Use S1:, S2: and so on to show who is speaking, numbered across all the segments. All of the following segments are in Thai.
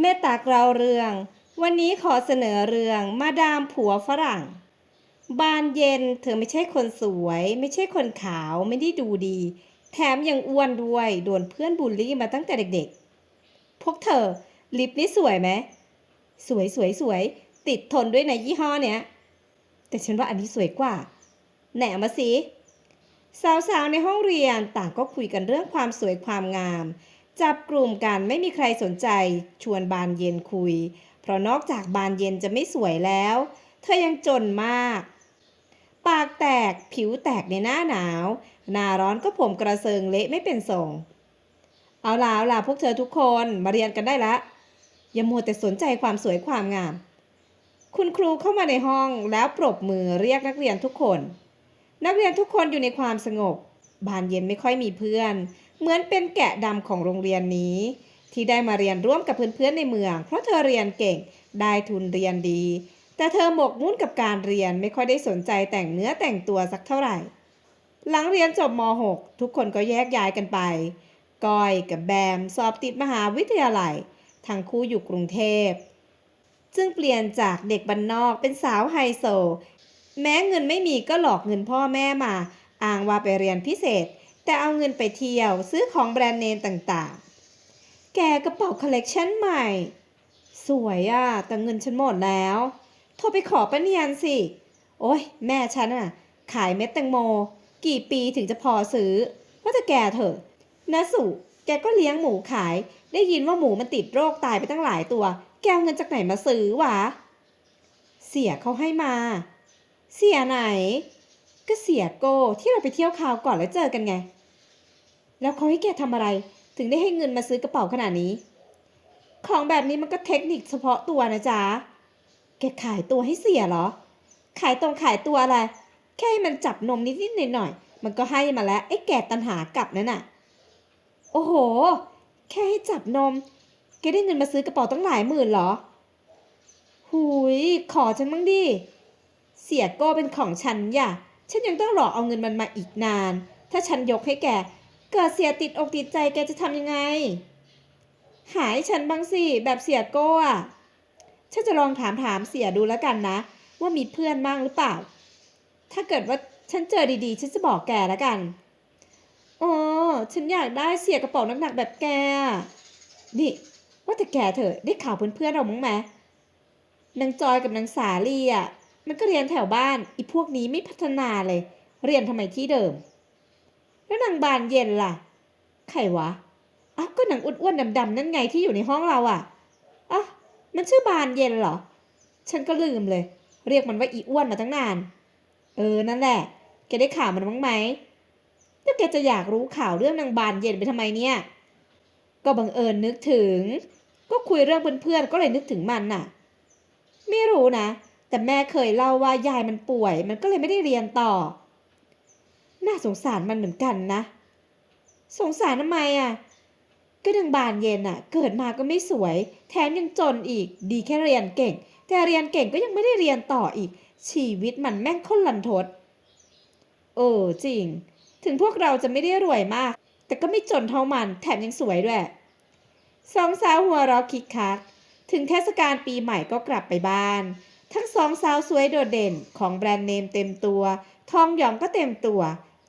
S1: แม่ตากเราเรื่อง วันนี้ขอเสนอเรื่องมาดามผัวฝรั่ง บานเย็นเธอไม่ใช่คนสวย ไม่ใช่คนขาวไม่ได้ดูดี แถมยังอ้วนด้วยโดนเพื่อนบูลลี่มาตั้งแต่เด็กๆ พวกเธอ ลิปนี่สวยไหมสวยสวยสวยติดทนด้วยในะยี่ห้อเนี้ย แต่ฉันว่าอันนี้สวยกว่าไหนมาสิสาวๆในห้องเรียนต่างก็คุยกันเรื่องความสวยความงาม จับกลุ่มกันไม่มีใครสนใจ ชวนบานเย็นคุย เพราะนอกจากบานเย็นจะไม่สวยแล้ว เธอยังจนมาก ปากแตกผิวแตกในหน้าหนาว หน้าร้อนก็ผมกระเซิงเละไม่เป็นทรงเอาล่ะเอาล่ะพวกเธอทุกคนมาเรียนกันได้ละ อย่ามัวแต่สนใจความสวยความงาม คุณครูเข้ามาในห้องแล้วปรบมือเรียกนักเรียนทุกคน นักเรียนทุกคนอยู่ในความสงบ บานเย็นไม่ค่อยมีเพื่อน เหมือนเป็นแกะดำของโรงเรียนนี้ ที่ได้มาเรียนร่วมกับเพื่อนๆในเมือง เพราะเธอเรียนเก่งได้ทุนเรียนดี แต่เธอหมกมุ่นกับการเรียนไม่ค่อยได้สนใจแต่งเนื้อแต่งตัวสักเท่าไหร่ หลังเรียนจบม .6 ทุกคนก็แยกย้ายกันไปก้อยกับแบมสอบติดมหาวิทยาลัยทั้งคู่อยู่กรุงเทพจึงเปลี่ยนจากเด็กบ้านนอกเป็นสาวไฮโซ แม้เงินไม่มีก็หลอกเงินพ่อแม่มา อ้างว่าไปเรียนพิเศษ แต่เอาเงินไปเที่ยวซื้อของแบรนด์เนมต่างๆ แกกระเป๋าคอลเลกชันใหม่ สวยอะแต่เงินฉันหมดแล้ว โทรไปขอป้าเนียนสิ โอ้ยแม่ฉันอะขายเม็ดแตงโม กี่ปีถึงจะพอซื้อว่าจะแกเถอะนะสุ แกก็เลี้ยงหมูขาย ได้ยินว่าหมูมันติดโรคตายไปตั้งหลายตัว แกเอาเงินจากไหนมาซื้อวะ เสียเขาให้มา เสียไหน ก็เสียโก้ที่เราไปเที่ยวคราวก่อนแล้วเจอกันไง แล้วเขาให้แกทำอะไร ถึงได้ให้เงินมาซื้อกระเป๋าขนาดนี้ ของแบบนี้มันก็เทคนิคเฉพาะตัวนะจ๊ะ แกขายตัวให้เสียเหรอ ขายตรงขายตัวอะไร แค่ให้มันจับนมนิดๆหน่อยๆมันก็ให้มาแล้วไอ้แก่ตันหากลับนั่นน่ะ โอ้โห แค่ให้จับนม แกได้เงินมาซื้อกระเป๋าตั้งหลายหมื่นเหรอ หุยขอฉันบ้างดิ เสียโก้เป็นของฉันอย่าฉันยังต้องหลอกเอาเงินมันมาอีกนาน ถ้าฉันยกให้แก เกิดเสียติดอกติดใจแกจะทำยังไง หายฉันบ้างสิ แบบเสียโก้อะฉันจะลองถามถามเสียดูแล้วกันนะ ว่ามีเพื่อนบ้างหรือเปล่า ถ้าเกิดว่าฉันเจอดีๆ ฉันจะบอกแกแล้วกันอ๋อฉันอยากได้เสียกระเป๋าหนักๆแบบแก นี่ ว่าแต่แกเถอะได้ข่าวเพื่อนๆเรามั้งไหมนางจอยกับนางสาลีอะ มันก็เรียนแถวบ้านอีพวกนี้ไม่พัฒนาเลย เรียนทำไมที่เดิม แล้วนางบานเย็นล่ะ ใครวะอ้าวก็นางอ้วนๆดำๆนั่นไงที่อยู่ในห้องเราอะอะมันชื่อบานเย็นเหรอ ฉันก็ลืมเลย เรียกมันว่าอีอ้วนมาตั้งนาน เออ นั่นแหละ แกได้ข่าวมันบ้างไหมแล้วแกจะอยากรู้ข่าวเรื่องนางบานเย็นไปทำไมเนี่ย ก็บังเอิญนึกถึง ก็คุยเรื่องเพื่อนๆ ก็เลยนึกถึงมันน่ะ ไม่รู้นะ แต่แม่เคยเล่าว่ายายมันป่วย มันก็เลยไม่ได้เรียนต่อ น่าสงสารมันเหมือนกันนะ สงสารทำไมอะ ก็ดังบานเย็นอะ เกิดมาก็ไม่สวย แถมยังจนอีก ดีแค่เรียนเก่ง แต่เรียนเก่งก็ยังไม่ได้เรียนต่ออีก ชีวิตมันแม่งค้นลันทด เออจริง ถึงพวกเราจะไม่ได้รวยมาก แต่ก็ไม่จนเท่ามัน แถมยังสวยด้วยสองสาวหัวเราะคิกคัก ถึงเทศกาลปีใหม่ก็กลับไปบ้าน ทั้งสองสาวสวยโดดเด่นของแบรนด์เนมเต็มตัว ทองหยองก็เต็มตัว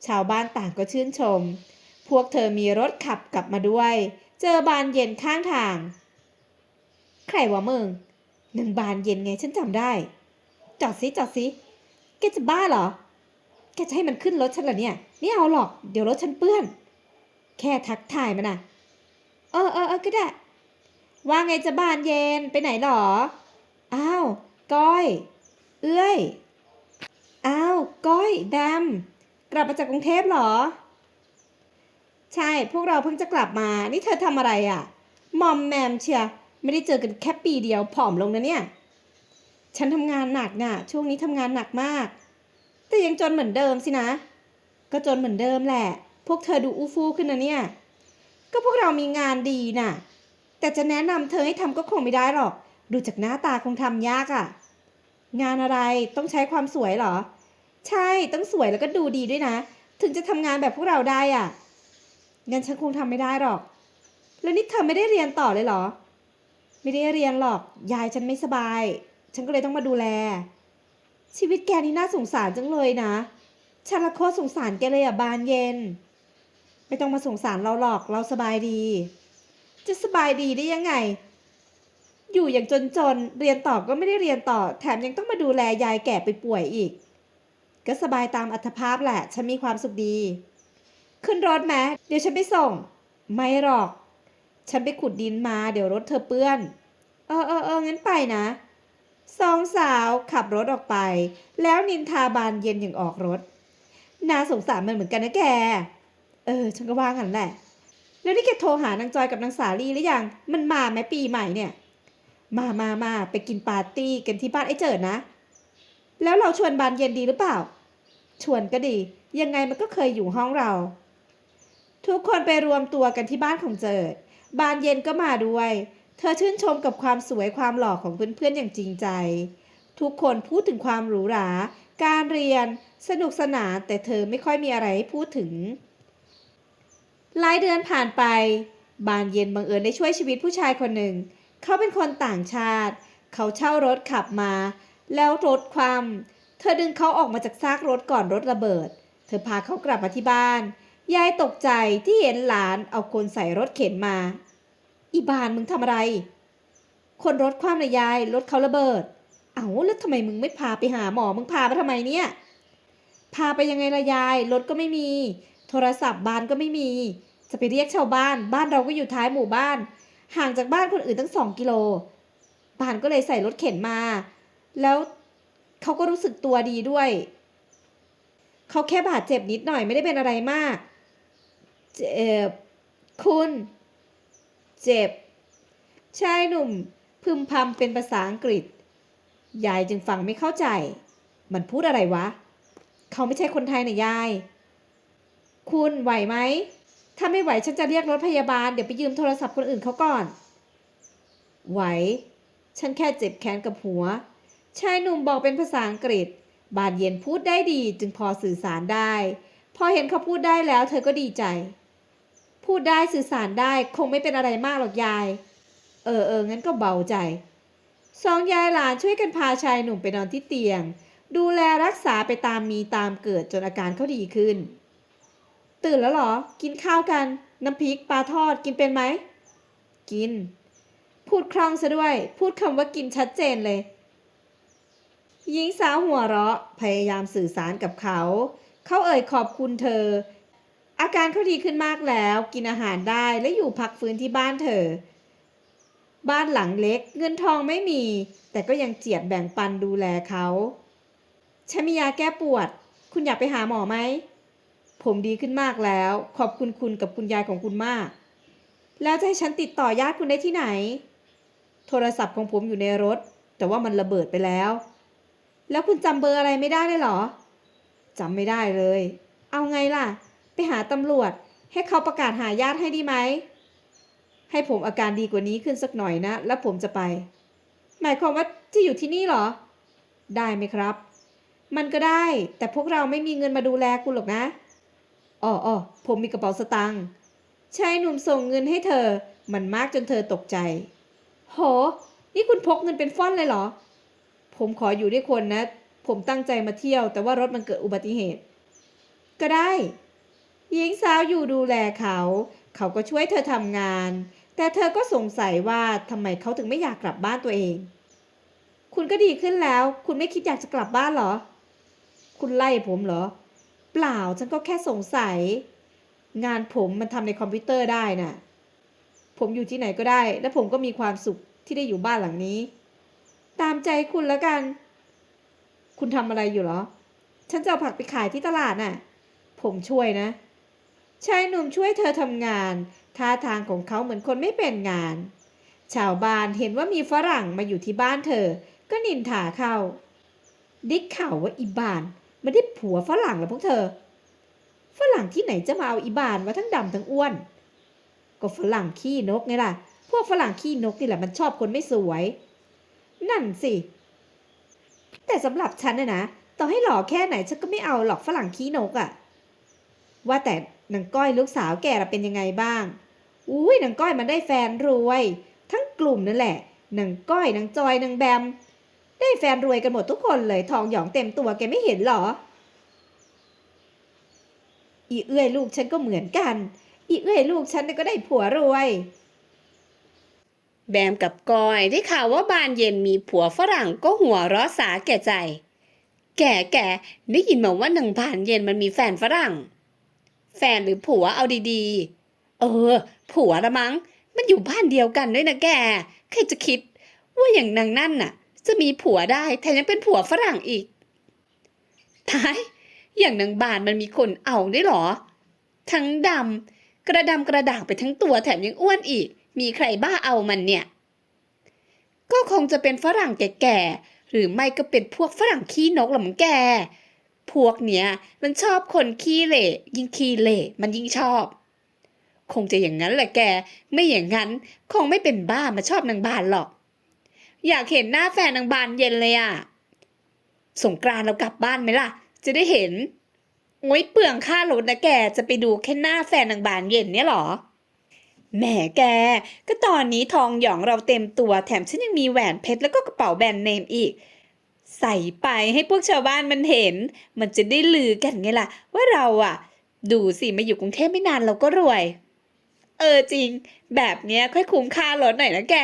S1: ชาวบ้านต่างก็ชื่นชม พวกเธอมีรถขับกลับมาด้วย เจอบานเย็นข้างทาง ใครวะมึงหนึ่งบานเย็นไงฉันจำได้ จอดซิจอดซิแกจะบ้าเหรอ แกจะให้มันขึ้นรถฉันเหรอเนี่ยไม่เอาหรอก เดี๋ยวรถฉันเปื้อน แค่ทักทายมันนะเออเออเออก็ได้ ว่าไงจะบานเย็นไปไหนหรอ อ้าว ก้อย เอ้ยอ้าว ก้อย แบม กลับมาจากกรุงเทพเหรอ ใช่ พวกเราเพิ่งจะกลับมา นี่เธอทำอะไรอะ่ะ มอมแมมเชียไม่ได้เจอกันแค่ปีเดียวผอมลงนะเนี่ย ฉันทำงานหนักน่ะ ช่วงนี้ทำงานหนักมาก แต่ยังจนเหมือนเดิมสินะ ก็จนเหมือนเดิมแหละ พวกเธอดูอู้ฟู่ขึ้นนะเนี่ย ก็พวกเรามีงานดีน่ะ แต่จะแนะนำเธอให้ทำก็คงไม่ได้หรอก ดูจากหน้าตาคงทำยากอะ่ะ งานอะไรต้องใช้ความสวยเหรอ ใช่ต้องสวยแล้วก็ดูดีด้วยนะ ถึงจะทำงานแบบพวกเราได้อะ่ะงั้นฉันคงทำไม่ได้หรอก แล้วนี่เธอไม่ได้เรียนต่อเลยเหรอ ไม่ได้เรียนหรอก ยายฉันไม่สบาย ฉันก็เลยต้องมาดูแล ชีวิตแกนี่น่าสงสารจังเลยนะ ฉันละโคตรสงสารแกเลยอะบานเย็น ไม่ต้องมาสงสารเราหรอกเราสบายดี จะสบายดีได้ยังไง อยู่อย่างจนๆ เรียนต่อก็ไม่ได้เรียนต่อ แถมยังต้องมาดูแลยายแก่ไปป่วยอีก ก็สบายตามอัตภาพแหละ ฉันมีความสุขดี ขึ้นรถไหมเดี๋ยวฉันไปส่ง ไม่หรอก ฉันไปขุดดินมา เดี๋ยวรถเธอเปื้อน เออเออเอองั้นไปนะสองสาวขับรถออกไป แล้วนินทาบานเย็นอย่างออกรถ น่าสงสารมันเหมือนกันนะแก เออ ฉันก็ว่างันแหละ แล้วนี่แกโทรหานางจอยกับนางสาลีหรือยัง มันมาไหมปีใหม่เนี่ย มามามาไปกินปาร์ตี้กันที่บ้านไอ้เจิดนะ แล้วเราชวนบานเย็นดีหรือเปล่า ชวนก็ดี ยังไงมันก็เคยอยู่ห้องเรา ทุกคนไปรวมตัวกันที่บ้านของเจิด บานเย็นก็มาด้วย เธอชื่นชมกับความสวยความหล่อของเพื่อนๆอย่างจริงใจ ทุกคนพูดถึงความหรูหรา การเรียน สนุกสนานแต่เธอไม่ค่อยมีอะไรให้พูดถึง หลายเดือนผ่านไป บานเย็นบังเอิญได้ช่วยชีวิตผู้ชายคนหนึ่ง เขาเป็นคนต่างชาติ เขาเช่ารถขับมา แล้วรถความ เธอดึงเขาออกมาจากซากรถก่อนรถระเบิด เธอพาเขากลับมาที่บ้าน ยายตกใจที่เห็นหลานเอาคนใส่รถเข็นมา อีบานมึงทำอะไร คนรถคว่ำนะยายรถเขาระเบิด เอาแล้วทำไมมึงไม่พาไปหาหมอมึงพาไปทำไมเนี่ย พาไปยังไงละยายรถก็ไม่มี โทรศัพท์บ้านก็ไม่มี จะไปเรียกชาวบ้าน บ้านเราก็อยู่ท้ายหมู่บ้าน ห่างจากบ้านคนอื่นตั้งสองกิโลบ้านก็เลยใส่รถเข็นมา แล้ว เขาก็รู้สึกตัวดีด้วย เขาแค่บาดเจ็บนิดหน่อยไม่ได้เป็นอะไรมาก เจ็บ คุณ เจ็บ ชายหนุ่ม พึมพำเป็นภาษาอังกฤษ ยายจึงฟังไม่เข้าใจ มันพูดอะไรวะ เขาไม่ใช่คนไทยนะยาย คุณไหวไหม ถ้าไม่ไหวฉันจะเรียกรถพยาบาล เดี๋ยวไปยืมโทรศัพท์คนอื่นเขาก่อน ไหว ฉันแค่เจ็บแขนกับหัว ชายหนุ่มบอกเป็นภาษาอังกฤษ บานเย็นพูดได้ดีจึงพอสื่อสารได้ พอเห็นเขาพูดได้แล้วเธอก็ดีใจ พูดได้สื่อสารได้คงไม่เป็นอะไรมากหรอกยาย เออเอองั้นก็เบาใจ สองยายหลานช่วยกันพาชายหนุ่มไปนอนที่เตียง ดูแลรักษาไปตามมีตามเกิดจนอาการเขาดีขึ้น ตื่นแล้วเหรอ กินข้าวกัน น้ำพริกปลาทอดกินเป็นไหม กิน พูดคล่องซะด้วย พูดคำว่ากินชัดเจนเลย หญิงสาวหัวเราะพยายามสื่อสารกับเขา เขาเอ่ยขอบคุณเธอ อาการเขาดีขึ้นมากแล้ว กินอาหารได้และอยู่พักฟื้นที่บ้านเธอ บ้านหลังเล็ก เงินทองไม่มี แต่ก็ยังเจียดแบ่งปันดูแลเขาฉันมียาแก้ปวด คุณอยากไปหาหมอไหม ผมดีขึ้นมากแล้ว ขอบคุณคุณกับคุณยายของคุณมาก แล้วจะให้ฉันติดต่อญาติคุณได้ที่ไหน โทรศัพท์ของผมอยู่ในรถ แต่ว่ามันระเบิดไปแล้ว แล้วคุณจำเบอร์อะไรไม่ได้เลยเหรอจำไม่ได้เลย เอาไงล่ะ ไปหาตำรวจ ให้เขาประกาศหาญาติให้ดีไหม ให้ผมอาการดีกว่านี้ขึ้นสักหน่อยนะ แล้วผมจะไป หมายความว่าจะอยู่ที่นี่เหรอ ได้ไหมครับ มันก็ได้ แต่พวกเราไม่มีเงินมาดูแลคุณหรอกนะอ๋อออผมมีกระเป๋าสตางค์ชายหนุ่มส่งเงินให้เธอ มันมากจนเธอตกใจ โห นี่คุณพกเงินเป็นฟ่อนเลยเหรอ ผมขออยู่ด้วยคนนะ ผมตั้งใจมาเที่ยว แต่ว่ารถมันเกิดอุบัติเหตุ ก็ได้ หญิงสาวอยู่ดูแลเขา เขาก็ช่วยเธอทำงาน แต่เธอก็สงสัยว่าทำไมเขาถึงไม่อยากกลับบ้านตัวเอง คุณก็ดีขึ้นแล้ว คุณไม่คิดอยากจะกลับบ้านเหรอ คุณไล่ผมเหรอ เปล่าฉันก็แค่สงสัย งานผมมันทำในคอมพิวเตอร์ได้น่ะผมอยู่ที่ไหนก็ได้ และผมก็มีความสุขที่ได้อยู่บ้านหลังนี้ ตามใจคุณแล้วกัน คุณทำอะไรอยู่เหรอ ฉันจะเอาผักไปขายที่ตลาดน่ะ ผมช่วยนะ ชายหนุ่มช่วยเธอทำงาน ท่าทางของเขาเหมือนคนไม่เป็นงาน ชาวบ้านเห็นว่ามีฝรั่งมาอยู่ที่บ้านเธอ ก็นินทาเข้า ได้ข่าวว่าอีบานไม่ได้ผัวฝรั่งแล้วพวกเธอ ฝรั่งที่ไหนจะมาเอาอีบานว่าทั้งดำทั้งอ้วน ก็ฝรั่งขี้นกไงล่ะ พวกฝรั่งขี้นกนี่แหละมันชอบคนไม่สวย นั่นสิ แต่สำหรับฉันนะนะต่อให้หล่อแค่ไหนฉันก็ไม่เอาหรอกฝรั่งขี้นกอะว่าแต่นางก้อยลูกสาวแกเป็นยังไงบ้าง อุ้ยนางก้อยมันได้แฟนรวย ทั้งกลุ่มนั่นแหละนางก้อยนางจอยนางแบม ได้แฟนรวยกันหมดทุกคนเลยทองหยองเต็มตัวแกไม่เห็นหรอ อีเอื้อยลูกฉันก็เหมือนกัน อีเอื้อยลูกฉันก็ได้ผัวรวย
S2: แบมกับกอยได้ข่าวว่าบานเย็นมีผัวฝรั่งก็หัวเร้อสาแก่ใจ แก่แก่ได้ยินมาว่านางบานเย็นมันมีแฟนฝรั่ง แฟนหรือผัวเอาดีๆ เออ ผัวละมั้ง มันอยู่บ้านเดียวกันด้วยนะแกใครจะคิด ว่าอย่างนางนั่นน่ะ จะมีผัวได้แถมยังเป็นผัวฝรั่งอีกท้ายอย่างนางบานมันมีคนเอาได้วยหรอ ทั้งดำกระดำกระด่างไปทั้งตัวแถมยังอ้วนอีก มีใครบ้าเอามันเนี่ย ก็คงจะเป็นฝรั่งแก่ๆ หรือไม่ก็เป็นพวกฝรั่งขี้นกหละมึงแก พวกเนี้ยมันชอบคนขี้เหร่ยิ่งขี้เหร่มันยิ่งชอบ คงจะอย่างนั้นแหละแก ไม่อย่างนั้นคงไม่เป็นบ้ามาชอบนางบานหรอก อยากเห็นหน้าแฟนนางบานเย็นเลยอะสงกรานเรากลับบ้านไหมล่ะ จะได้เห็นโอ้ยเปลืองค่ารถนะแกจะไปดูแค่หน้าแฟนนางบานเย็นเนี่ยหรอ แหมแก ก็ตอนนี้ทองหยองเราเต็มตัวแถมฉันยังมีแหวนเพชรแล้วก็กระเป๋าแบรนด์เนมอีก ใส่ไปให้พวกชาวบ้านมันเห็น มันจะได้ลือกันไงล่ะ ว่าเราอะดูสิมาอยู่กรุงเทพไม่นานเราก็รวย เออจริง แบบเนี้ยค่อยคุ้มค่ารถหน่อยนะแก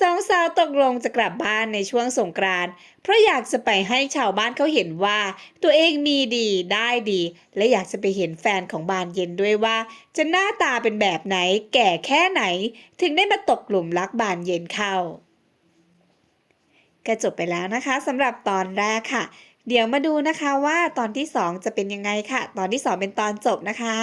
S2: สองสาวตกลงจะกลับบ้านในช่วงสงกรานต์เพราะอยากจะไปให้ชาวบ้านเขาเห็นว่า ตัวเองมีดีได้ดี และอยากจะไปเห็นแฟนของบานเย็นด้วยว่า จะหน้าตาเป็นแบบไหนแก่แค่ไหน ถึงได้มาตกหลุมรักบานเย็นเข้าก็จบไปแล้วนะคะสำหรับตอนแรกค่ะ เดี๋ยวมาดูนะคะว่าตอนที่ 2 จะเป็นยังไงค่ะ ตอนที่ 2 เป็นตอนจบนะคะ